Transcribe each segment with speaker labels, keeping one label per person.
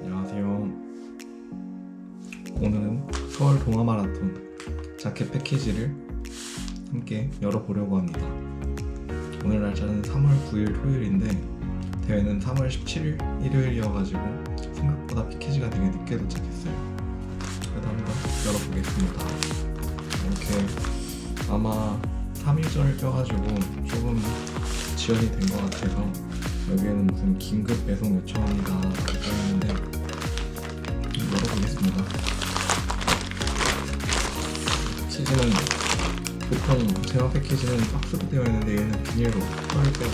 Speaker 1: 안녕하세요. 오늘은 서울 동아 마라톤 자켓 패키지를 함께 열어보려고 합니다. 오늘 날짜는 3월 9일 토요일인데 대회는 3월 17일 일요일이어가지고 생각보다 패키지가 되게 늦게 도착했어요. 그래도 한번 열어보겠습니다. 이렇게 아마 3일절을 껴가지고 조금 지연이 된 것 같아서 여기에는 무슨 긴급 배송 라고 써있는데 열어보겠습니다. 패키지는 보통 제화 패키지는 박스로 되어 있는데 얘는 비닐로 펄백으로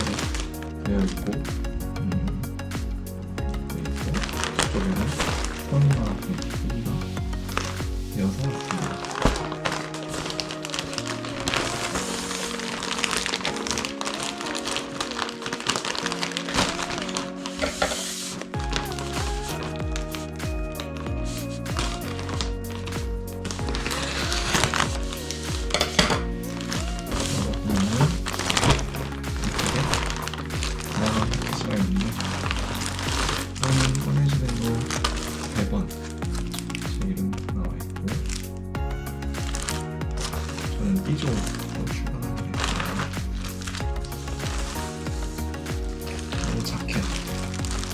Speaker 1: 되어 있고 음, 되어 있고 이쪽에는 허니와 패키지가 되어서 있습니 자켓.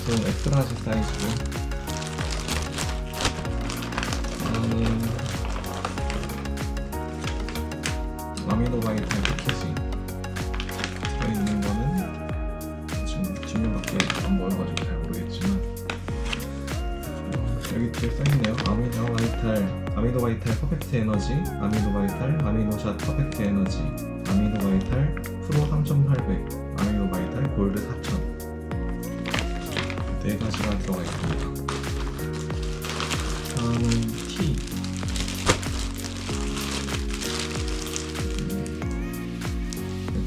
Speaker 1: 저는 엑스라지 사이즈고. 다음은 아미노바이탈 패키지. 들어있는 거는 지금 뒷면밖에 안 보여가지고 잘 모르겠지만. 어, 여기 뒤에 써있네요. 아미노 바이탈 아미노 바이탈 퍼펙트 에너지 아미노 바이탈 아미노샷 퍼펙트 에너지 아미노 바이탈 프로 3800 아미노 바이탈 골드 4000 네 가지가 들어가 있습니다. 다음은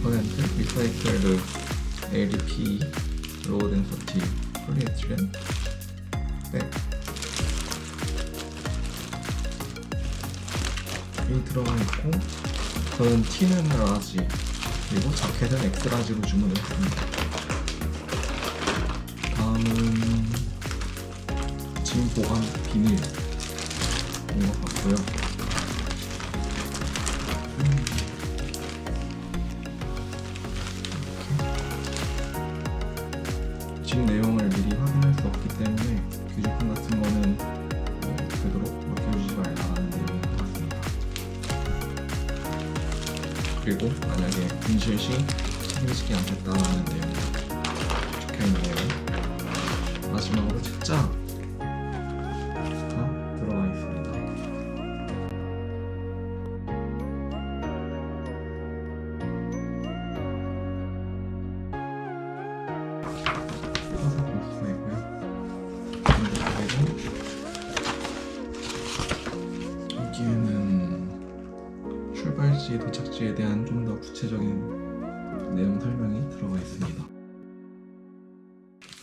Speaker 1: 티100% 리사이클드 LDP 로우 덴 서티 폴리에틸렌 백. 이 들어가 있고 저는 T는 라지 그리고 자켓은 엑스라지로 주문을 했습니다 다음은 짐 보관 비닐인 것 같고요 집 내용을 미리 확인할 수 없기 때문에 규제품 같은 거는 어, 되도록 맡겨주지 말라는 내용인 것 같습니다. 그리고 만약에 분실 시 책임지지 않겠다는 내용이 적혀있네요. 마지막으로 책자가 들어가 있습니다. 수가 있고요. 그리고 여기에는 출발지, 도착지에 대한 좀 더 구체적인 내용 설명이 들어가 있습니다.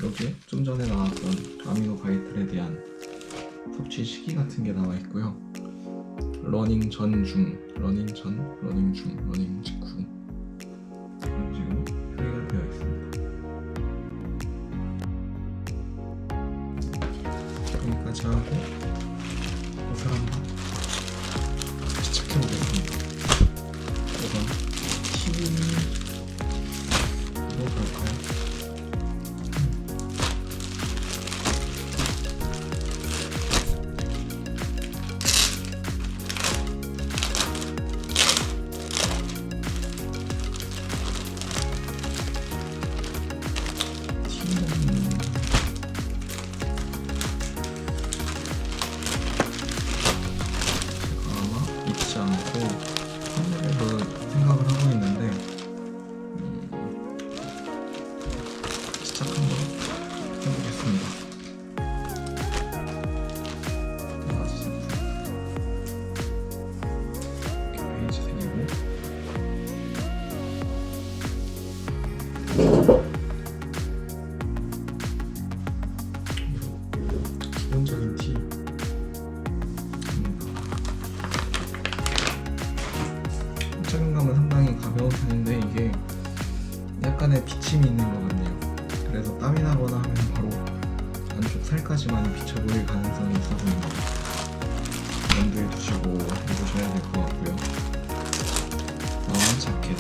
Speaker 1: 여기에 좀 전에 나왔던 아미노 바이틀에 대한 섭취 시기 같은 게 나와 있고요. 러닝 전 중, 러닝 전, 러닝 중, 러닝 직 34살까지만 비춰보일 가능성이 있어 보입니다. 염두에 두시고 입으셔야 될 것 같고요. 다음 자켓.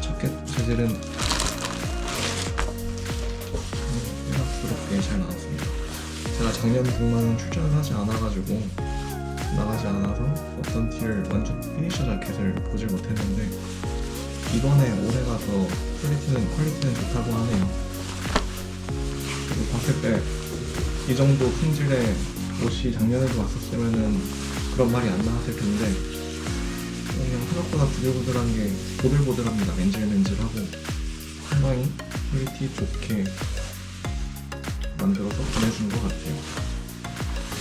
Speaker 1: 자켓 재질은 음, 생각스럽게 잘 나왔습니다. 제가 작년 분만은 출전을 하지 않아가지고 나가지 않아서 어떤 티를 완전 피니셔 자켓을 보질 못했는데 이번에 올해 가서 퀄리티는 퀄리티는 좋다고 하네요. 봤을 때 이 정도 품질의 옷이 작년에도 왔었으면은 그런 말이 안 나왔을 텐데 그냥 생각보다 부들부들한 게 보들보들합니다. 맨질맨질하고 상당히 퀄리티 좋게 만들어서 보내주는 것 같아요.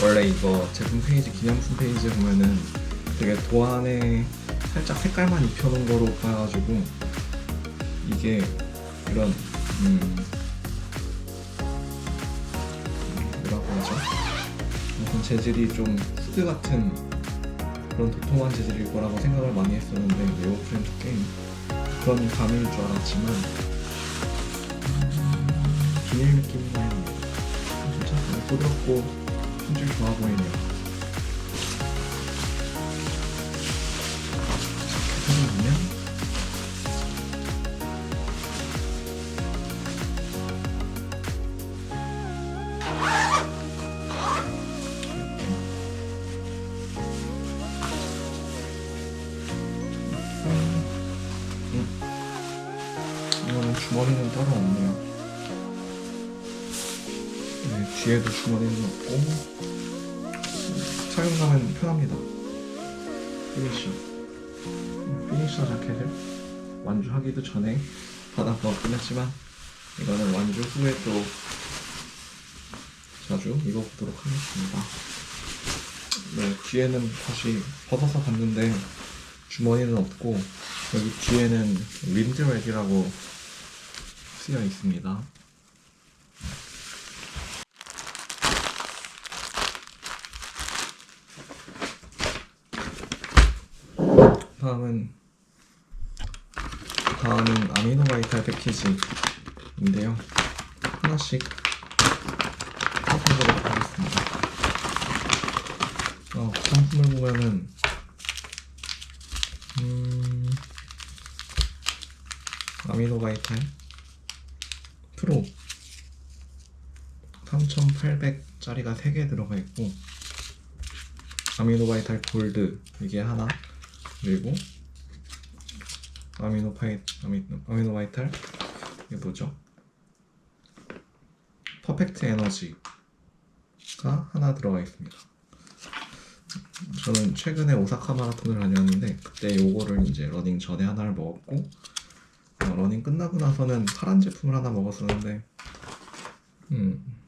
Speaker 1: 원래 이거 제품 페이지 기념품 페이지에 보면은 되게 도안에 살짝 색깔만 입혀놓은 거로 봐가지고 이게 이런 음 뭐라고 하죠? 무슨 재질이 좀 후드 같은 그런 도톰한 재질일 거라고 생각을 많이 했었는데 네오프렌트 게임 그런 감일 줄 알았지만 음, 비닐 느낌이 나요. 진짜 부드럽고 품질 좋아 보이네요. 주머니는 따로 없네요. 네, 뒤에도 주머니는 없고 착용감은 편합니다. 피니셔 피니셔 자켓을 완주하기도 전에 받아서 끝냈지만 이거는 완주 후에 또 자주 입어보도록 하겠습니다. 네, 뒤에는 다시 벗어서 봤는데 주머니는 없고 여기 뒤에는 윈드렉이라고 쓰여 있습니다. 다음은 다음은 아미노 바이탈 패키지인데요. 하나씩 살펴보도록 하겠습니다. 어, 상품을 보면은 음, 아미노 바이탈 프로 3800짜리가 3개 들어가 있고 아미노 바이탈 골드 이게 하나 그리고 아미노 파이 아미노, 아미노 바이탈 이게 뭐죠? 퍼펙트 에너지가 하나 들어가 있습니다. 저는 최근에 오사카 마라톤을 다녔는데 그때 요거를 이제 러닝 전에 하나를 먹었고 어, 러닝 끝나고 나서는 파란 제품을 하나 먹었었는데 음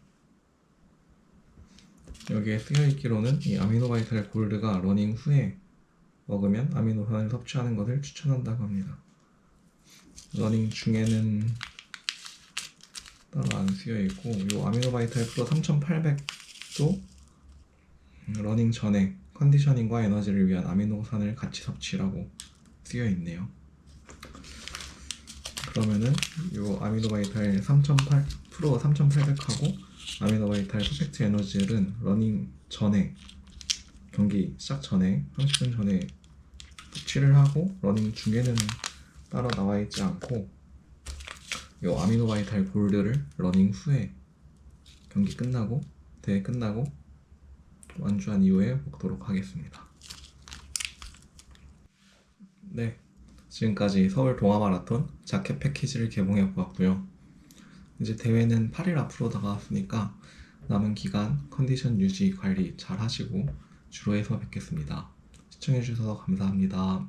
Speaker 1: 여기에 쓰여 있기로는 이 아미노바이탈 골드가 러닝 후에 먹으면 아미노산을 섭취하는 것을 추천한다고 합니다. 러닝 중에는 따로 안 쓰여 있고 이 아미노바이탈 프로 3800도 러닝 전에 컨디셔닝과 에너지를 위한 아미노산을 같이 섭취라고 쓰여 있네요. 그러면은 이 아미노바이탈 3008 프로 3800하고 아미노바이탈 퍼펙트 에너지를 러닝 전에 경기 시작 전에 30분 전에 섭취를 하고 러닝 중에는 따로 나와 있지 않고 이 아미노바이탈 골드를 러닝 후에 경기 끝나고 대회 끝나고 완주한 이후에 먹도록 하겠습니다. 네, 지금까지 서울 동아 마라톤 자켓 패키지를 개봉해 보았고요. 이제 대회는 8일 앞으로 다가왔으니까 남은 기간 컨디션 유지 관리 잘 하시고 주로에서 뵙겠습니다. 시청해 주셔서 감사합니다.